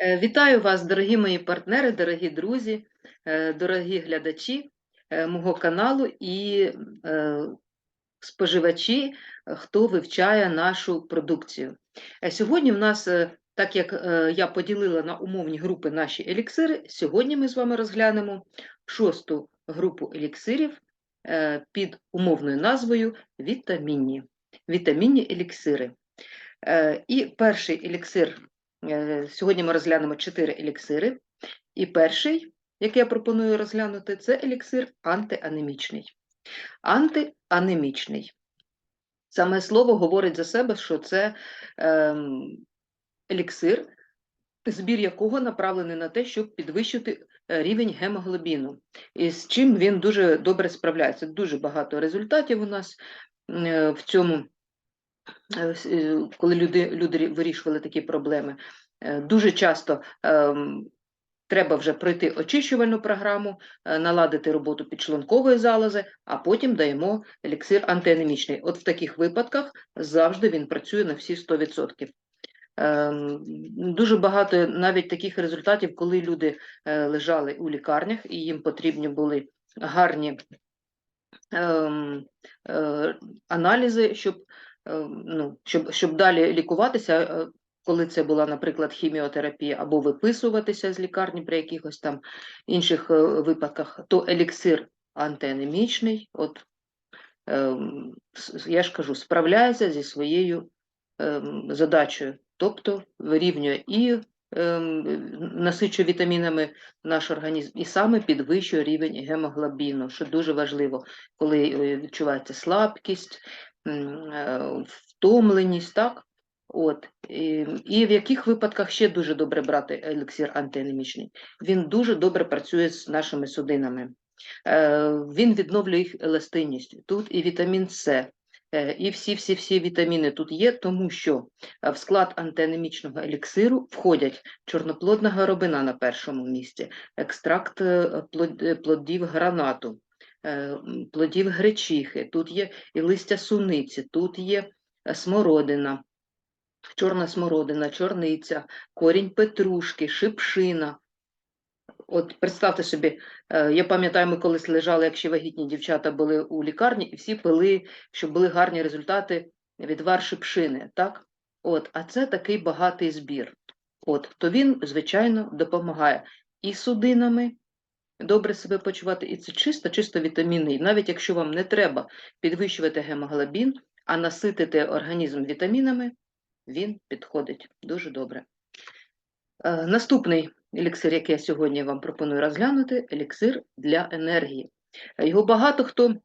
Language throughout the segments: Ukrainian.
Е, Вітаю вас, дорогі мої партнери, дорогі друзі, е, дорогі глядачі е, мого каналу і споживачі, хто вивчає нашу продукцію. Сьогодні в нас, так як я поділила на умовні групи наші еліксири, сьогодні ми з вами розглянемо шосту групу еліксирів під умовною назвою вітамінні. Вітамінні еліксири. І перший еліксир Сьогодні ми розглянемо чотири еліксири. І перший, який я пропоную розглянути, це еліксир антианемічний. Антианемічний. Саме слово говорить за себе, що це ем, еліксир, збір якого направлений на те, щоб підвищити е, рівень гемоглобіну. І з чим він дуже добре справляється. Дуже багато результатів у нас е, в цьому е, е, коли люди, люди вирішували такі проблеми. Е, Дуже часто ем, треба вже пройти очищувальну програму, е, наладити роботу підшлункової залози, а потім даємо еліксир антианемічний. От в таких випадках завжди він працює на всі 100%. Ем, Дуже багато навіть таких результатів, коли люди е, лежали у лікарнях і їм потрібні були гарні ем, е, аналізи, щоб, е, ну, щоб, щоб далі лікуватися, е, коли це була, наприклад, хіміотерапія, або виписуватися з лікарні при якихось там інших е, випадках, то еліксир антианемічний, от ем, я ж кажу, справляється зі своєю ем, задачею, тобто вирівнює і ем, насичує вітамінами наш організм, і саме підвищує рівень гемоглобіну, що дуже важливо, коли е, відчувається слабкість, е, втомленість, так? От, і, в яких випадках ще дуже добре брати еліксир антианемічний? Він дуже добре працює з нашими судинами. Е, Він відновлює їх еластичність. Тут і вітамін С, е, і всі-всі-всі вітаміни тут є, тому що е, в склад антианемічного еліксиру входять чорноплодна горобина на першому місці, екстракт е, плод- е, плодів гранату, е, плодів гречихи, тут є і листя суниці, тут є е, смородина, чорна смородина, чорниця, корінь петрушки, шипшина. От представте собі, е, я пам'ятаю, ми колись лежали, як ще вагітні дівчата були у лікарні, і всі пили, щоб були гарні результати відвар шипшини, так? От, а це такий багатий збір. От, то він, звичайно, допомагає і судинами добре себе почувати, і це чисто, чисто вітамінний. Навіть якщо вам не треба підвищувати гемоглобін, а наситити організм вітамінами, він підходить дуже добре. Е, Наступний еліксир, який я сьогодні вам пропоную розглянути, еліксир для енергії. Його багато хто е,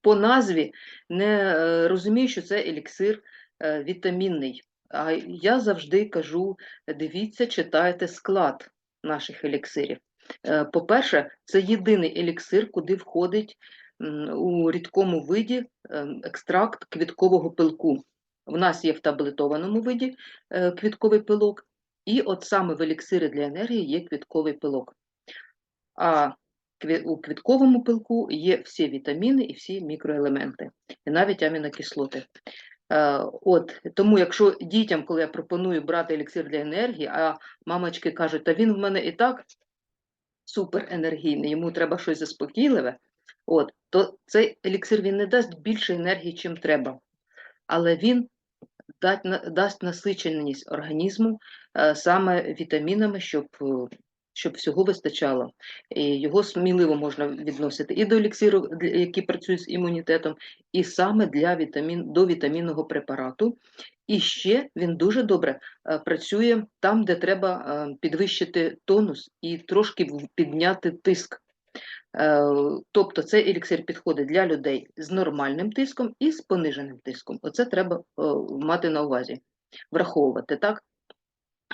по назві не е, розуміє, що це еліксир вітамінний. А я завжди кажу: дивіться, читайте склад наших еліксирів. Е, По-перше, це єдиний еліксир, куди входить у рідкому виді ем, екстракт квіткового пилку. В нас є в таблетованому виді е, квітковий пилок, і от саме в еліксирі для енергії є квітковий пилок. А у квітковому пилку є всі вітаміни і всі мікроелементи, і навіть амінокислоти. Е, От тому, якщо дітям, коли я пропоную брати еліксир для енергії, а мамочки кажуть, та він в мене і так суперенергійний, йому треба щось заспокійливе, от, то цей еліксир він не дасть більше енергії, чим треба, але він дасть насиченість організму е, саме вітамінами, щоб, е, щоб всього вистачало. І його сміливо можна відносити і до еліксиру, для- які працюють з імунітетом, і саме для вітамін, до вітамінного препарату. І ще він дуже добре е, працює там, де треба е, підвищити тонус і трошки підняти тиск. Е, Тобто цей еліксир підходить для людей з нормальним тиском і з пониженим тиском. Оце треба мати на увазі, враховувати, так?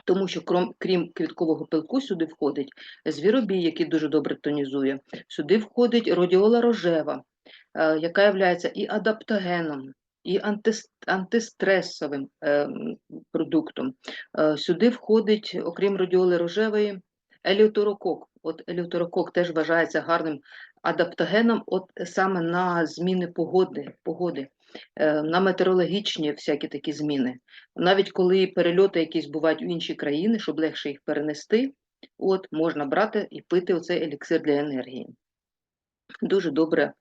Тому що крім, крім квіткового пилку, сюди входить звіробій, який дуже добре тонізує, сюди входить родіола рожева, е, яка є і адаптогеном, і антистресовим е, продуктом. Е, сюди входить, окрім радіоли рожевої, еліутерокок. От еліутерокок теж вважається гарним адаптогеном от саме на зміни погоди. погоди. Е, на метеорологічні всякі такі зміни. Навіть коли перельоти якісь бувають в інші країни, щоб легше їх перенести, от можна брати і пити оцей еліксир для енергії. Дуже добре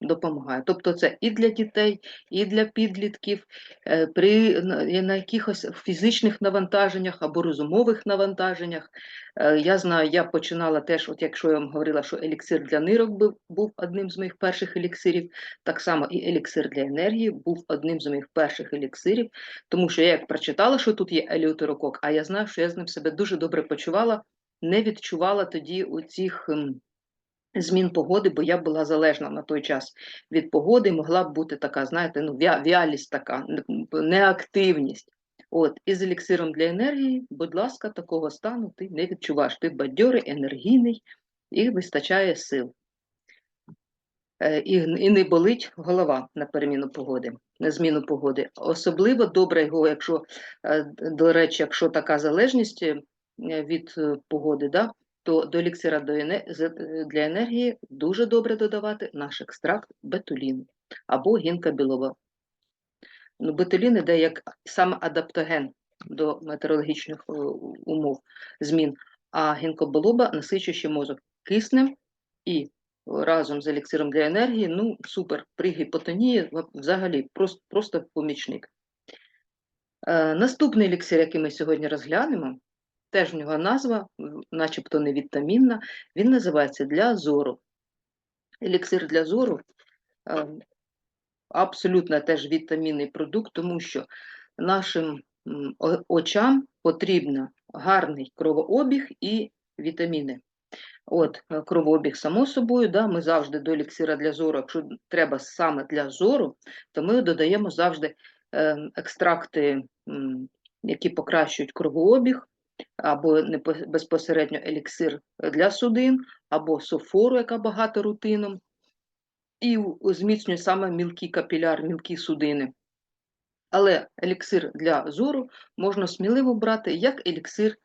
допомагає. Тобто це і для дітей, і для підлітків, е, при на, якихось фізичних навантаженнях або розумових навантаженнях. Е, Я знаю, я починала теж, от якщо я вам говорила, що еліксир для нирок був, був одним з моїх перших еліксирів, так само і еліксир для енергії був одним з моїх перших еліксирів, тому що я як прочитала, що тут є еліотерокок, а я знаю, що я з ним себе дуже добре почувала, не відчувала тоді у цих. Змін погоди, бо я була залежна на той час від погоди, могла б бути така, знаєте, ну, вялість така, неактивність. От, і з еліксиром для енергії, будь ласка, такого стану ти не відчуваєш. Ти бадьорий, енергійний і вистачає сил. Е, І, і не болить голова на переміну погоди, на зміну погоди. Особливо добре його, якщо, е, до речі, якщо така залежність е, від погоди, да, то до еліксира е, для енергії дуже добре додавати наш екстракт бетуліну або гінка білова. Ну, бетулін іде як саме адаптоген до метеорологічних е, умов змін, а гінкобилоба насичуючи мозок киснем і разом з еліксиром для енергії, ну супер, при гіпотонії взагалі просто, просто помічник. Е, наступний еліксир, який ми сьогодні розглянемо, теж в нього назва, начебто не вітамінна, він називається для зору. Еліксир для зору абсолютно теж вітамінний продукт, тому що нашим очам потрібен гарний кровообіг і вітаміни. От, е, кровообіг, само собою, да, ми завжди до еліксира для зору, якщо треба саме для зору, то ми додаємо завжди е, екстракти, які покращують кровообіг, або безпосередньо еліксир для судин, або софору, яка багата рутином, і зміцнює саме мілкі капіляр, мілкі судини. Але еліксир для зору можна сміливо брати як еліксир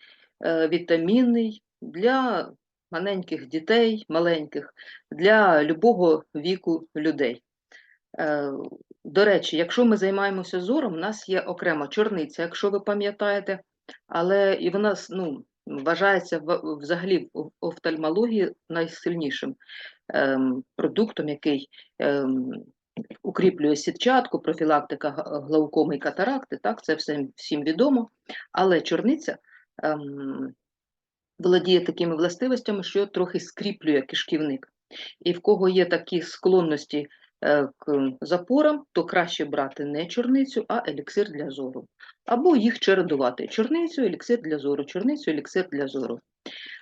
е, вітамінний для маленьких дітей, маленьких, для любого віку людей. Е, До речі, якщо ми займаємося зором, у нас є окрема чорниця, якщо ви пам'ятаєте, але і вона ну, вважається взагалі в офтальмології найсильнішим ем, продуктом, який ем, укріплює сітчатку, профілактика глаукоми і катаракти, так, це все всім відомо. Але чорниця ем, володіє такими властивостями, що трохи скріплює кишківник. І в кого є такі склонності к запорам, то краще брати не чорницю, а еліксир для зору. Або їх чередувати. Чорницю, еліксир для зору, чорницю, еліксир для зору.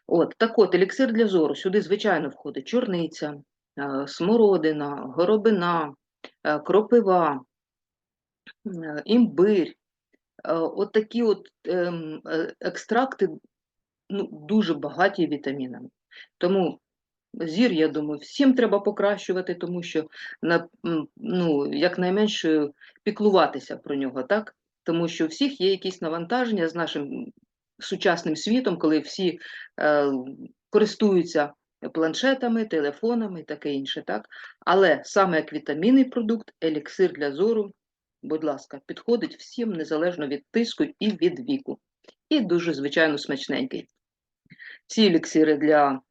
От, так от, еліксир для зору. Сюди, звичайно, входить чорниця, е, смородина, горобина, е, кропива, е, імбирь. Е, От такі от ем, е, екстракти ну, дуже багаті вітамінами. Тому зір, я думаю, всім треба покращувати, тому що на, ну, якнайменше піклуватися про нього, так? Тому що у всіх є якісь навантаження з нашим сучасним світом, коли всі е, користуються планшетами, телефонами і таке інше, так? Але саме як вітамінний продукт, еліксир для зору, будь ласка, підходить всім незалежно від тиску і від віку. І дуже, звичайно, смачненький. Ці еліксири для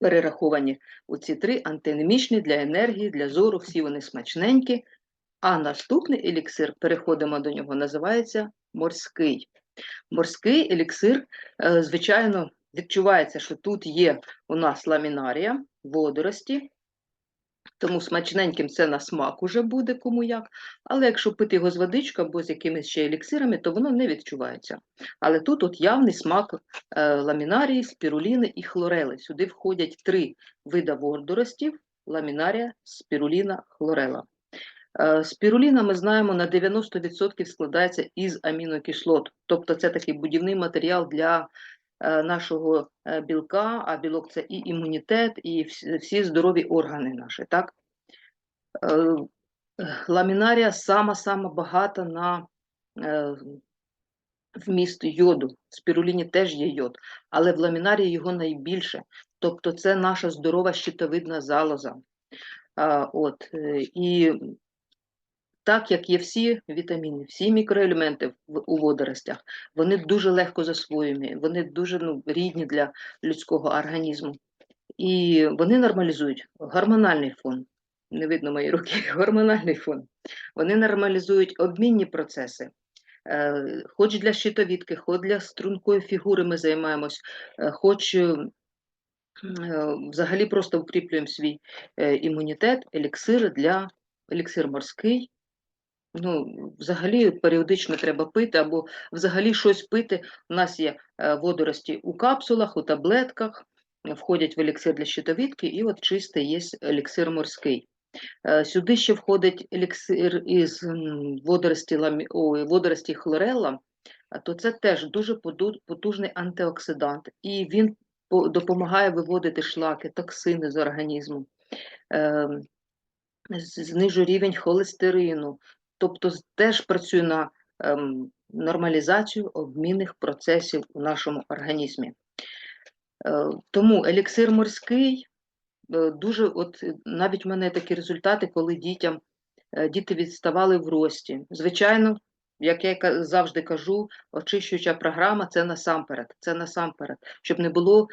перераховані у ці три антинемічні для енергії, для зору, всі вони смачненькі. А наступний еліксир, переходимо до нього, називається морський. Морський еліксир, е, звичайно, відчувається, що тут є у нас ламінарія, водорості, тому смачненьким це на смак уже буде кому як. Але якщо пити його з водичкою або з якимись ще еліксирами, то воно не відчувається. Але тут от явний смак е, ламінарії, спіруліни і хлорели. Сюди входять три вида водоростів: ламінарія, спіруліна, хлорела. Е, Спіруліна, ми знаємо, на 90% складається із амінокислот, тобто це такий будівний матеріал для нашого е, білка, а білок це і імунітет, і всі, здорові органи наші. Так? Е, Ламінарія сама-сама багата на е, вміст йоду. В спіруліні теж є йод, але в ламінарії його найбільше. Тобто це наша здорова щитовидна залоза. От, е, і так як є всі вітаміни, всі мікроелементи в- у водоростях, вони дуже легко засвоюємі, вони дуже ну, рідні для людського організму. І вони нормалізують гормональний фон. Не видно мої руки, гормональний фон. Вони нормалізують обмінні процеси. Е, Хоч для щитовідки, хоч для стрункої фігури ми займаємось, е, хоч е, взагалі просто укріплюємо свій імунітет, еліксир для еліксир морський. Ну, взагалі періодично треба пити, або взагалі щось пити. У нас є е, водорості у капсулах, у таблетках, входять в еліксир для щитовідки, і от чистий є еліксир морський. Е, Сюди ще входить еліксир із водорості, ламі... ой, водорості хлорелла, то це теж дуже потужний антиоксидант, і він допомагає виводити шлаки, токсини з організму, ем, з- знижує рівень холестерину, тобто теж працює на ем, нормалізацію обмінних процесів у нашому організмі. Е, Тому еліксир морський е, дуже, от е, навіть в мене такі результати, коли дітям е, діти відставали в рості. Звичайно, як я завжди кажу, очищуюча програма це насамперед, це насамперед, щоб не було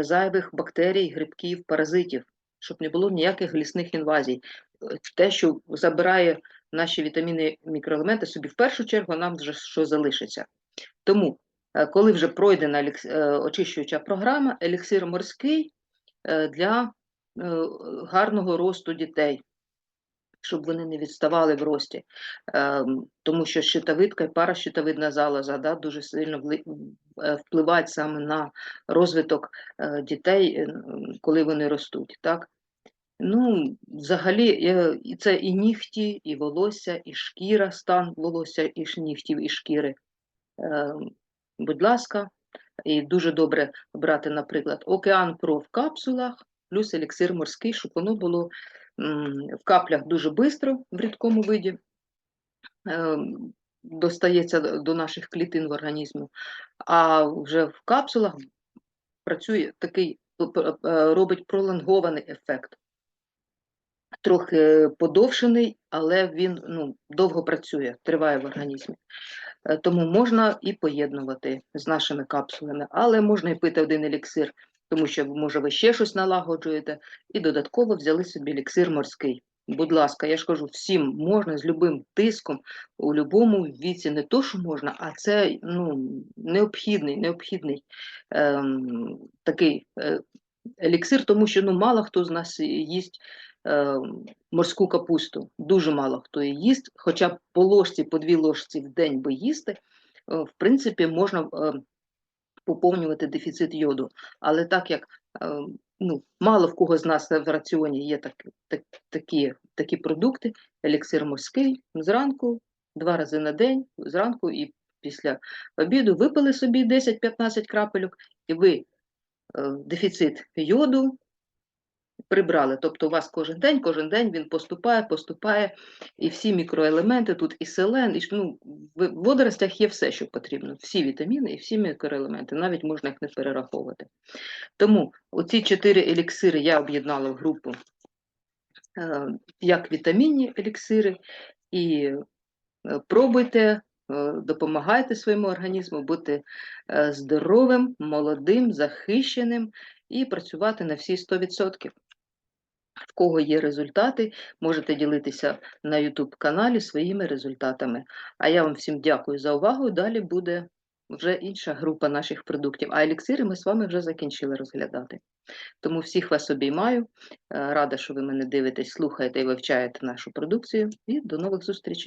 зайвих бактерій, грибків, паразитів, щоб не було ніяких глісних інвазій. Е, Те, що забирає наші вітаміни, мікроелементи, собі в першу чергу нам вже що залишиться. Тому, е, коли вже пройдена е, очищуюча програма, еліксир морський е, для гарного росту дітей, щоб вони не відставали в рості. Тому що щитовидка і паращитовидна залоза да, дуже сильно впливають саме на розвиток дітей, коли вони ростуть. Так? Ну, взагалі, е, це і нігті, і волосся, і шкіра, стан волосся, і нігтів, і шкіри. Ем, Будь ласка, і дуже добре брати, наприклад, Океан Про в капсулах, плюс еліксир морський, щоб воно було в каплях дуже швидко в рідкому виді. ем, Достається до наших клітин в організмі, а вже в капсулах працює такий, робить пролонгований ефект. Трохи подовшений, але він ну, довго працює, триває в організмі. Е, Тому можна і поєднувати з нашими капсулами, але можна і пити один еліксир, тому що, може, ви ще щось налагоджуєте, і додатково взяли собі еліксир морський. Будь ласка, я ж кажу, всім можна з любим тиском, у будь-якому віці, не то, що можна, а це ну, необхідний, необхідний ем, такий е, еліксир, тому що ну, мало хто з нас їсть е, морську капусту. Дуже мало хто її їсть, хоча б по ложці, по дві ложці в день би їсти, е, в принципі, можна е, поповнювати дефіцит йоду. Але так як е, ну, мало в кого з нас в раціоні є так, так, такі, такі продукти, еліксир морський зранку, два рази на день, зранку і після обіду випили собі 10-15 крапельок, і ви е, дефіцит йоду прибрали. Тобто у вас кожен день, кожен день він поступає, поступає, і всі мікроелементи, тут і селен, і ну, в водоростях є все, що потрібно. Всі вітаміни і всі мікроелементи, навіть можна їх не перераховувати. Тому оці чотири еліксири я об'єднала в групу е, як вітамінні еліксири, і е, пробуйте, е, допомагайте своєму організму бути здоровим, молодим, захищеним і працювати на всі 100%. В кого є результати, можете ділитися на YouTube каналі своїми результатами. А я вам всім дякую за увагу. Далі буде вже інша група наших продуктів. А еліксири ми з вами вже закінчили розглядати. Тому всіх вас обіймаю. Е, Рада, що ви мене дивитесь, слухаєте і вивчаєте нашу продукцію. І до нових зустрічей.